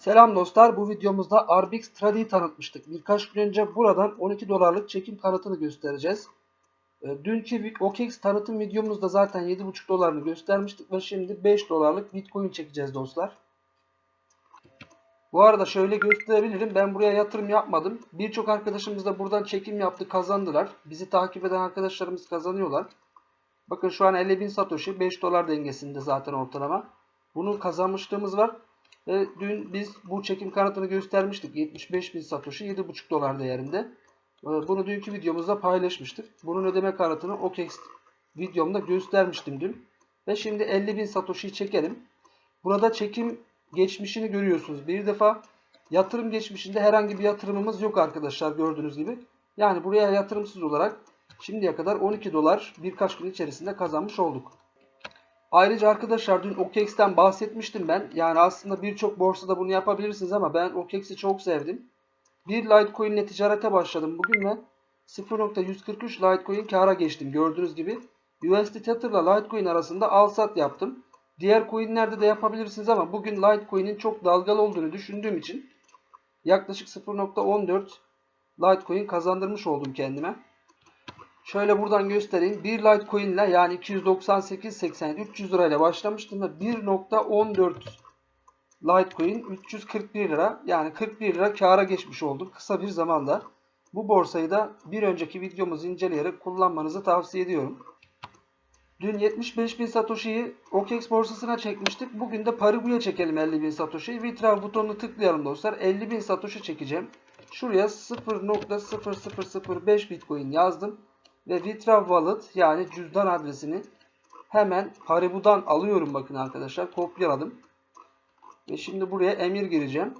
Selam dostlar. Bu videomuzda Arbix Trade'yi tanıtmıştık. Birkaç gün önce buradan 12 dolarlık çekim kanıtını göstereceğiz. E, Dünkü OKEX tanıtım videomuzda zaten 7,5 dolarını göstermiştik ve şimdi 5 dolarlık Bitcoin çekeceğiz dostlar. Bu arada şöyle gösterebilirim. Ben buraya yatırım yapmadım. Birçok arkadaşımız da buradan çekim yaptı, kazandılar. Bizi takip eden arkadaşlarımız kazanıyorlar. Bakın şu an 50.000 Satoshi 5 dolar dengesinde zaten ortalama. Bunun kazanmışlığımız var. Ve dün biz bu çekim kanıtını göstermiştik. 75.000 Satoshi 7.5 dolar değerinde. Ee, Bunu dünkü videomuzda paylaşmıştık. Bunun ödeme kanıtını OKEX videomda göstermiştim dün. Ve şimdi 50.000 Satoshi'yi çekelim. Burada çekim geçmişini görüyorsunuz. Bir defa yatırım geçmişinde herhangi bir yatırımımız yok arkadaşlar gördüğünüz gibi. Yani buraya yatırımsız olarak şimdiye kadar 12 dolar birkaç gün içerisinde kazanmış olduk. Ayrıca arkadaşlar dün OKEX'ten bahsetmiştim ben. Yani aslında birçok borsada bunu yapabilirsiniz ama ben OKEX'i çok sevdim. Bir Litecoin ile ticarete başladım bugün ve 0.143 Litecoin kâra geçtim gördüğünüz gibi. USD Tether ile Litecoin arasında al sat yaptım. Diğer coinlerde de yapabilirsiniz ama bugün Litecoin'in çok dalgalı olduğunu düşündüğüm için yaklaşık 0.14 Litecoin kazandırmış oldum kendime. Şöyle buradan göstereyim. 1 Litecoin ile yani 298.80 300 lirayla başlamıştım ve 1.14 Litecoin 341 lira yani 41 lira kâra geçmiş olduk kısa bir zamanda. Bu borsayı da bir önceki videomuzu inceleyerek kullanmanızı tavsiye ediyorum. Dün 75.000 Satoshi'yi OKEX borsasına çekmiştik. Bugün de Paribu'ya çekelim 50.000 Satoshi'yi. Withdraw butonunu tıklayalım dostlar. 50.000 Satoshi çekeceğim. Şuraya 0.0005 Bitcoin yazdım. Ve Withdraw Wallet yani cüzdan adresini hemen Paribu'dan alıyorum bakın arkadaşlar. Kopyaladım. Ve şimdi buraya emir gireceğim.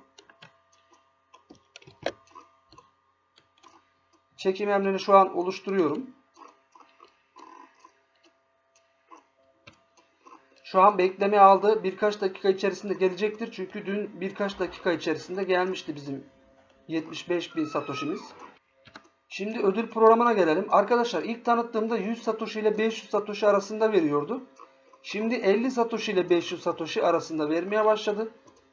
Çekim emrini şu an oluşturuyorum. Şu an bekleme aldı. Birkaç dakika içerisinde gelecektir. Çünkü dün birkaç dakika içerisinde gelmişti bizim 75.000 Satoshi'miz. Şimdi ödül programına gelelim. Arkadaşlar ilk tanıttığımda 100 Satoshi ile 500 Satoshi arasında veriyordu. Şimdi 50 Satoshi ile 500 Satoshi arasında vermeye başladı.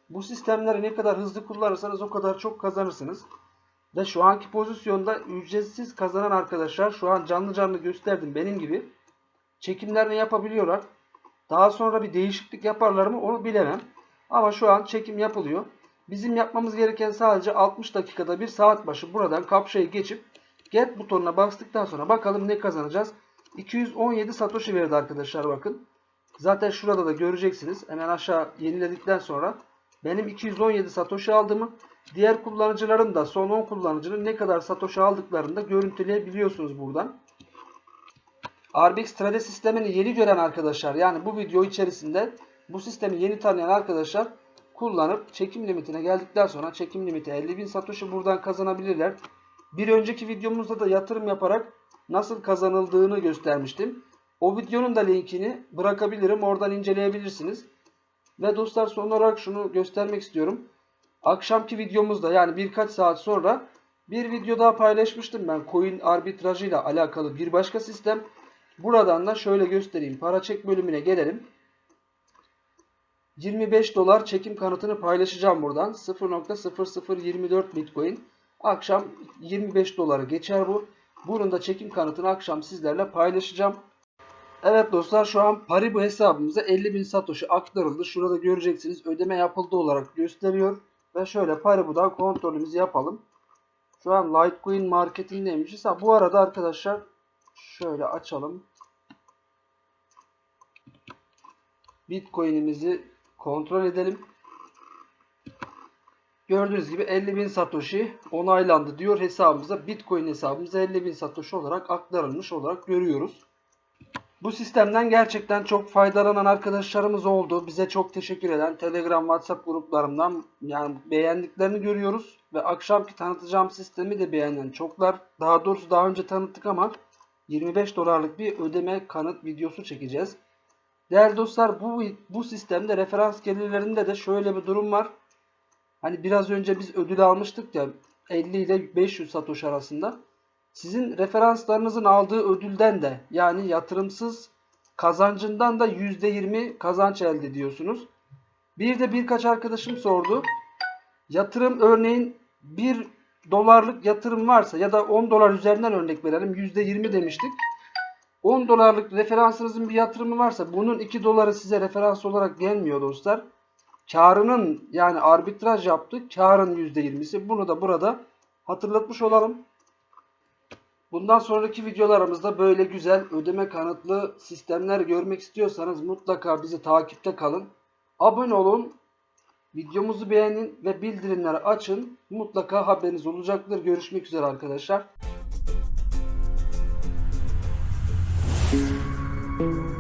Bu sistemleri ne kadar hızlı kullanırsanız o kadar çok kazanırsınız. Ve şu anki pozisyonda ücretsiz kazanan arkadaşlar şu an canlı canlı gösterdim benim gibi. Çekimlerini yapabiliyorlar. Daha sonra bir değişiklik yaparlar mı onu bilemem. Ama şu an çekim yapılıyor. Bizim yapmamız gereken sadece 60 dakikada bir saat başı buradan kapşayı geçip Get butonuna bastıktan sonra bakalım ne kazanacağız. 217 Satoshi verdi arkadaşlar bakın. Zaten şurada da göreceksiniz. Hemen aşağı yeniledikten sonra benim 217 Satoshi aldığımı diğer kullanıcıların da son 10 kullanıcının ne kadar Satoshi aldıklarını da görüntüleyebiliyorsunuz buradan. Arbix Trade sistemini yeni gören arkadaşlar yani bu video içerisinde bu sistemi yeni tanıyan arkadaşlar kullanıp çekim limitine geldikten sonra çekim limiti 50.000 Satoshi buradan kazanabilirler. Bir önceki videomuzda da yatırım yaparak nasıl kazanıldığını göstermiştim. O videonun da linkini bırakabilirim. Oradan inceleyebilirsiniz. Ve dostlar son olarak şunu göstermek istiyorum. Akşamki videomuzda yani birkaç saat sonra bir video daha paylaşmıştım ben. Coin arbitrajı ile alakalı bir başka sistem. Buradan da şöyle göstereyim. Para çek bölümüne gelelim. 25 dolar çekim kanıtını paylaşacağım buradan. 0.0024 Bitcoin. Akşam 25 doları geçer bu. Bunun da çekim kanıtını akşam sizlerle paylaşacağım. Evet dostlar şu an Paribu hesabımıza 50.000 Satoshi aktarıldı. Şurada göreceksiniz ödeme yapıldı olarak gösteriyor. Ve şöyle Paribu'dan kontrolümüzü yapalım. Şu an Litecoin marketindeymişiz. Ha, bu arada arkadaşlar şöyle açalım. Bitcoin'imizi kontrol edelim. Gördüğünüz gibi 50.000 Satoshi onaylandı diyor hesabımıza. Bitcoin hesabımıza 50.000 Satoshi olarak aktarılmış olarak görüyoruz. Bu sistemden gerçekten çok faydalanan arkadaşlarımız oldu. Bize çok teşekkür eden Telegram, WhatsApp gruplarımdan yani beğendiklerini görüyoruz. Ve akşamki tanıtacağım sistemi de beğenen çoklar. Daha doğrusu daha önce tanıttık ama 25 dolarlık bir ödeme kanıt videosu çekeceğiz. Değerli dostlar bu, bu sistemde referans gelirlerinde de şöyle bir durum var. Hani biraz önce biz ödül almıştık ya 50 ile 500 Satoshi arasında. Sizin referanslarınızın aldığı ödülden de yani yatırımsız kazancından da %20 kazanç elde ediyorsunuz. Bir de birkaç arkadaşım sordu. Yatırım örneğin 1 dolarlık yatırım varsa ya da 10 dolar üzerinden örnek verelim. %20 demiştik. 10 dolarlık referansınızın bir yatırımı varsa bunun 2 doları size referans olarak gelmiyor dostlar karının yani arbitraj yaptık. Karın %20'si. Bunu da burada hatırlatmış olalım. Bundan sonraki videolarımızda böyle güzel ödeme kanıtlı sistemler görmek istiyorsanız mutlaka bizi takipte kalın. Abone olun, videomuzu beğenin ve bildirimleri açın. Mutlaka haberiniz olacaktır. Görüşmek üzere arkadaşlar. Müzik